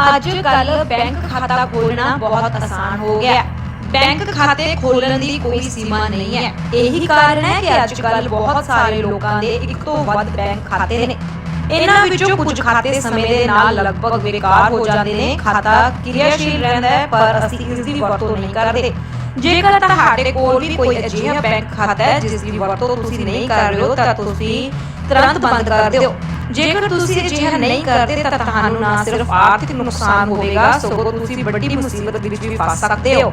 ਅੱਜ ਕੱਲ ਬੈਂਕ ਖਾਤਾ ਖੋਲਣਾ ਬਹੁਤ ਆਸਾਨ ਹੋ ਗਿਆ ਹੈ। ਬੈਂਕ ਖਾਤੇ ਖੋਲਣ ਦੀ ਕੋਈ ਸੀਮਾ ਨਹੀਂ ਹੈ। ਇਹੀ ਕਾਰਨ ਹੈ ਕਿ ਅੱਜ ਕੱਲ ਬਹੁਤ ਸਾਰੇ ਲੋਕਾਂ ਦੇ ਇੱਕ ਤੋਂ ਵੱਧ ਬੈਂਕ ਖਾਤੇ ਨੇ। ਇਹਨਾਂ ਵਿੱਚੋਂ ਕੁਝ ਖਾਤੇ ਸਮੇਂ ਦੇ ਨਾਲ ਲਗਭਗ ਬੇਕਾਰ ਹੋ ਜਾਂਦੇ ਨੇ। ਖਾਤਾ ਕਿਰਿਆਸ਼ੀਲ ਰਹਿੰਦਾ ਹੈ, ਪਰ ਅਸੀਂ ਇਸ ਦੀ ਵਰਤੋਂ ਨਹੀਂ ਕਰਦੇ। ਜੇਕਰ ਤੁਹਾਡੇ ਕੋਲ ਵੀ ਕੋਈ ਅਜਿਹਾ ਬੈਂਕ ਖਾਤਾ ਹੈ, ਜਿਸ ਦੀ ਵਰਤੋਂ ਤੁਸੀਂ ਨਹੀਂ ਕਰ ਰਹੇ ਹੋ, ਤਾਂ ਤੁਸੀਂ ਤੁਰੰਤ ਬੰਦ ਕਰ ਦਿਓ। ਜੇਕਰ ਤੁਸੀਂ ਅਜਿਹਾ ਨਹੀਂ ਕਰਦੇ ਤਾਂ ਤੁਹਾਨੂੰ ਨਾ ਸਿਰਫ ਆਰਥਿਕ ਨੁਕਸਾਨ ਹੋਵੇਗਾ, ਸਗੋਂ ਤੁਸੀਂ ਵੱਡੀ ਮੁਸੀਬਤ ਵਿੱਚ ਵੀ ਫਸ ਸਕਦੇ ਹੋ।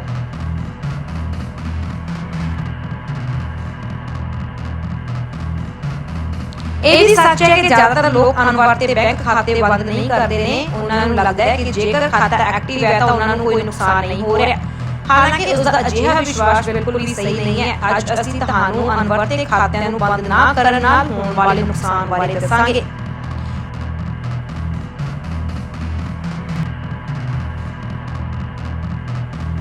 ਇਹ ਵੀ ਸੱਚ ਹੈ ਕਿ ਜ਼ਿਆਦਾਤਰ ਲੋਕ ਅਨਵਰ ਤੇ ਬੈਂਕ ਖਾਤੇ ਬੰਦ ਨਹੀਂ ਕਰਦੇ ਨੇ। ਉਹਨਾਂ ਨੂੰ ਲੱਗਦਾ ਹੈ ਕਿ ਜੇਕਰ ਖਾਤਾ ਐਕਟਿਵ ਹੈ ਤਾਂ ਉਹਨਾਂ ਨੂੰ ਕੋਈ ਨੁਕਸਾਨ ਨਹੀਂ ਹੋ ਰਿਹਾ। ਹਾਲਾਂਕਿ ਉਸ ਦਾ ਅਜਿਹਾ ਵਿਸ਼ਵਾਸ ਬਿਲਕੁਲ ਵੀ ਸਹੀ ਨਹੀਂ ਹੈ। ਅੱਜ ਅਸੀਂ ਤੁਹਾਨੂੰ ਅਨਵਰ ਖਾਤਿਆਂ ਨੂੰ ਬੰਦ ਨਾ ਕਰਨ ਨਾਲ ਹੋਣ ਵਾਲੇ ਨੁਕਸਾਨ ਬਾਰੇ ਦੱਸਾਂਗੇ।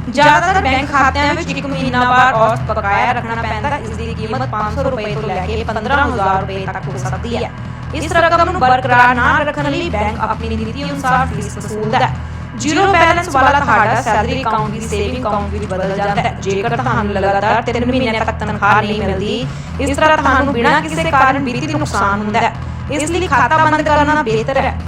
ਜ਼ਿਆਦਾਤਰ ਬੈਂਕ ਖਾਤਿਆਂ ਵਿੱਚ ਇੱਕ ਮਹੀਨਾਵਾਰ ਔਸਤ ਬਕਾਇਆ ਰੱਖਣਾ ਪੈਂਦਾ ਹੈ ਇਸ ਦੀ ਕੀਮਤ 500 ਰੁਪਏ ਤੋਂ ਲੈ ਕੇ 15000 ਰੁਪਏ ਤੱਕ ਹੋ ਸਕਦੀ ਹੈ। ਇਸ ਰਕਮ ਨੂੰ ਬਰਕਰਾਰ ਨਾ ਰੱਖਣ ਲਈ ਬੈਂਕ ਆਪਣੀ ਨੀਤੀ ਅਨੁਸਾਰ ਫੀਸ ਵਸੂਲਦਾ ਹੈ। ਜ਼ੀਰੋ ਬੈਲੈਂਸ ਵਾਲਾ ਤੁਹਾਡਾ ਸੈਲਰੀ ਅਕਾਊਂਟ ਵੀ ਸੇਵਿੰਗ ਅਕਾਊਂਟ ਵੀ ਬਦਲ ਜਾਂਦਾ ਹੈ। ਜੇਕਰ ਤੁਹਾਨੂੰ ਲਗਾਤਾਰ 3 ਮਹੀਨਿਆਂ ਤੱਕ ਤਨਖਾਹ ਨਹੀਂ ਮਿਲਦੀ, ਇਸ ਤਰ੍ਹਾਂ ਤੁਹਾਨੂੰ ਬਿਨਾਂ ਕਿਸੇ ਕਾਰਨ ਵਿੱਤੀ ਨੁਕਸਾਨ ਹੁੰਦਾ ਹੈ। ਇਸ ਲਈ ਖਾਤਾ ਬੰਦ ਕਰਨਾ ਬਿਹਤਰ ਹੈ।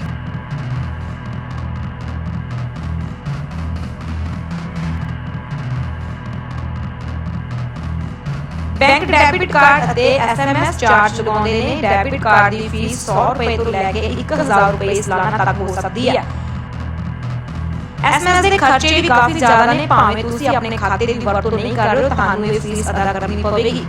ਬੈਂਕ ਡੈਬਿਟ ਕਾਰਡ ਅਤੇ ਐਸਐਮਐਸ ਚਾਰਜ ਲਗਾਉਂਦੇ ਨੇ। ਡੈਬਿਟ ਕਾਰਡ ਦੀ ਫੀਸ 100 ਰੁਪਏ ਤੋਂ ਲੈ ਕੇ 1000 ਰੁਪਏ ਸਾਲਾਨਾ ਤੱਕ ਹੋ ਸਕਦੀ ਹੈ ਐਸਐਮਐਸ ਦੇ ਖਰਚੇ ਵੀ ਕਾਫੀ ਜ਼ਿਆਦਾ ਨੇ। ਭਾਵੇਂ ਤੁਸੀਂ ਆਪਣੇ ਖਾਤੇ ਦੀ ਵਰਤੋਂ ਨਹੀਂ ਕਰ ਰਹੇ ਹੋ, ਤੁਹਾਨੂੰ ਇਹ ਫੀਸ ਅਦਾ ਕਰਨੀ ਪਵੇਗੀ।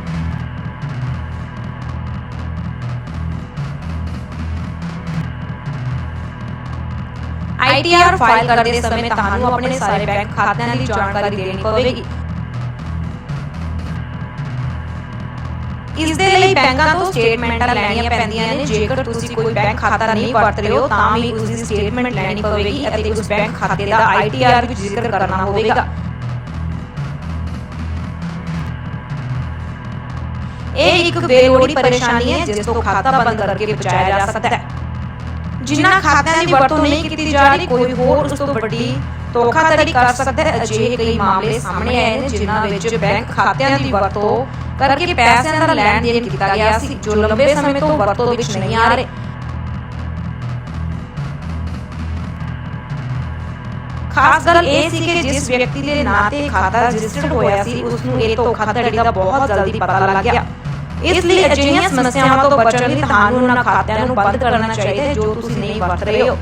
ਆਈਟੀਆਰ ਫਾਈਲ ਕਰਦੇ ਸਮੇਂ ਤੁਹਾਨੂੰ ਆਪਣੇ ਸਾਰੇ ਬੈਂਕ ਖਾਤਿਆਂ ਦੀ ਜਾਣਕਾਰੀ ਦੇਣੀ ਪਵੇਗੀ। ਇਸ ਦੇ ਲਈ ਬੈਂਕਾਂ ਤੋਂ ਸਟੇਟਮੈਂਟਾਂ ਲੈਣੀਆਂ ਪੈਂਦੀਆਂ ਨੇ। ਜੇਕਰ ਤੁਸੀਂ ਕੋਈ ਬੈਂਕ ਖਾਤਾ ਨਹੀਂ ਵਰਤ ਰਹੇ ਹੋ, ਤਾਂ ਵੀ ਉਸ ਦੀ ਸਟੇਟਮੈਂਟ ਲੈਣੀ ਪਵੇਗੀ ਅਤੇ ਉਸ ਬੈਂਕ ਖਾਤੇ ਦਾ ਆਈਟੀਆਰ ਵਿੱਚ ਜ਼ਿਕਰ ਕਰਨਾ ਹੋਵੇਗਾ। ਇਹ ਇੱਕ ਬੇਲੋੜੀ ਪਰੇਸ਼ਾਨੀ ਹੈ, ਜਿਸ ਤੋਂ ਖਾਤਾ ਬੰਦ ਕਰਕੇ ਬਚਾਇਆ ਜਾ ਸਕਦਾ ਹੈ। ਜਿਨ੍ਹਾਂ ਖਾਤਿਆਂ ਦੀ ਵਰਤੋਂ ਨਹੀਂ ਕੀਤੀ ਜਾ ਰਹੀ, ਕੋਈ ਹੋਰ ਉਸ ਤੋਂ ਵੱਡੀ ਧੋਖਾਧੜੀ ਕਰ ਸਕਦਾ ਹੈ। ਅਜਿਹੇ ਕਈ ਮਾਮਲੇ ਸਾਹਮਣੇ ਆਏ ਨੇ, ਜਿਨ੍ਹਾਂ ਵਿੱਚ ਬੈਂਕ ਖਾਤਿਆਂ ਦੀ ਵਰਤੋਂ ਕਰਕੇ ਪੈਸਿਆਂ ਦਾ ਲੈਣ ਦੇਣ ਕੀਤਾ ਗਿਆ ਸੀ, ਜੋ ਲੰਬੇ ਸਮੇਂ ਤੋਂ ਵਰਤੋਂ ਵਿੱਚ ਨਹੀਂ ਆ ਰਹੇ। ਖਾਸ ਗੱਲ ਇਹ ਸੀ ਕਿ ਜਿਸ ਵਿਅਕਤੀ ਦੇ ਨਾਂ ਤੇ ਖਾਤਾ ਰਜਿਸਟਰਡ ਹੋਇਆ ਸੀ ਉਸ ਨੂੰ ਇਹ ਧੋਖਾਧੜੀ ਦਾ ਬਹੁਤ ਜਲਦੀ ਪਤਾ ਲੱਗ ਗਿਆ। ਇਸ ਲਈ ਅਜਿਹੀਆਂ ਸਮੱਸਿਆਵਾਂ ਤੋਂ ਬਚਣ ਲਈ ਤੁਹਾਨੂੰ ਉਹਨਾਂ ਖਾਤਿਆਂ ਨੂੰ ਬੰਦ ਕਰਨਾ ਚਾਹੀਦਾ ਜੋ ਤੁਸੀਂ ਨਹੀਂ ਵਰਤ ਰਹੇ ਹੋ।